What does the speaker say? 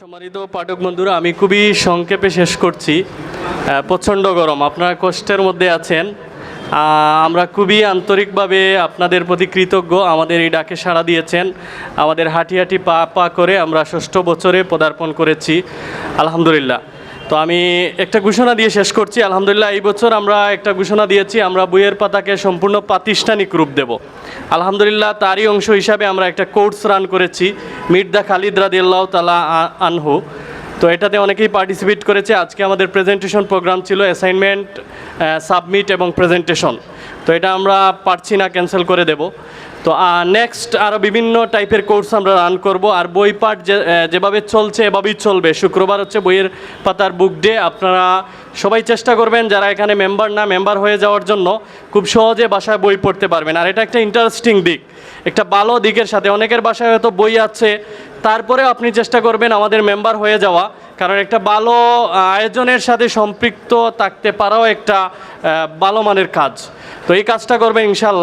সম্মানিত পাঠক বন্ধুরা, আমি খুবই সংক্ষেপে শেষ করছি। প্রচণ্ড গরম, আপনারা কষ্টের মধ্যে আছেন। আমরা খুবই আন্তরিকভাবে আপনাদের প্রতি কৃতজ্ঞ, আমাদের এই ডাকে সাড়া দিয়েছেন। আমাদের হাঁটি হাঁটি পা পা করে আমরা ষষ্ঠ বছরে পদার্পণ করেছি। আলহামদুলিল্লাহ। তো আমি একটা ঘোষণা দিয়ে শেষ করছি। আলহামদুলিল্লাহ, এই বছর আমরা একটা ঘোষণা দিয়েছি, আমরা বইয়ের পাতাকে সম্পূর্ণ প্রাতিষ্ঠানিক রূপ দেব। আলহামদুলিল্লাহ, তারই অংশ হিসাবে আমরা একটা কোর্স রান করেছি মিট দ্য খালিদ রাদিল্লাহ তালা আনহু। তো এটাতে অনেকেই পার্টিসিপেট করেছে। আজকে আমাদের প্রেজেন্টেশন প্রোগ্রাম ছিল অ্যাসাইনমেন্ট সাবমিট এবং প্রেজেন্টেশন তো এটা আমরা পারছি না ক্যান্সেল করে দেব। তো নেক্সট আরও বিভিন্ন টাইপের কোর্স আমরা রান করব। আর বই পাঠ যে যেভাবে চলছে, এভাবেই চলবে। শুক্রবার হচ্ছে বইয়ের পাতার বুক ডে আপনারা সবাই চেষ্টা করবেন যারা এখানে মেম্বার না মেম্বার হয়ে যাওয়ার জন্য খুব সহজে বাসায় বই পড়তে পারবেন। আর এটা একটা ইন্টারেস্টিং দিক। একটা ভালো দিকের সাথে। অনেকের বাসায় হয়তো বই আছে তারপরেও আপনি চেষ্টা করবেন আমাদের মেম্বার হয়ে যাওয়া, কারণ একটা ভালো আয়োজনের সাথে সম্পৃক্ত থাকতে পারাও একটা ভালো মানের কাজ। তো এই কাজটা করবেন ইনশাল্লাহ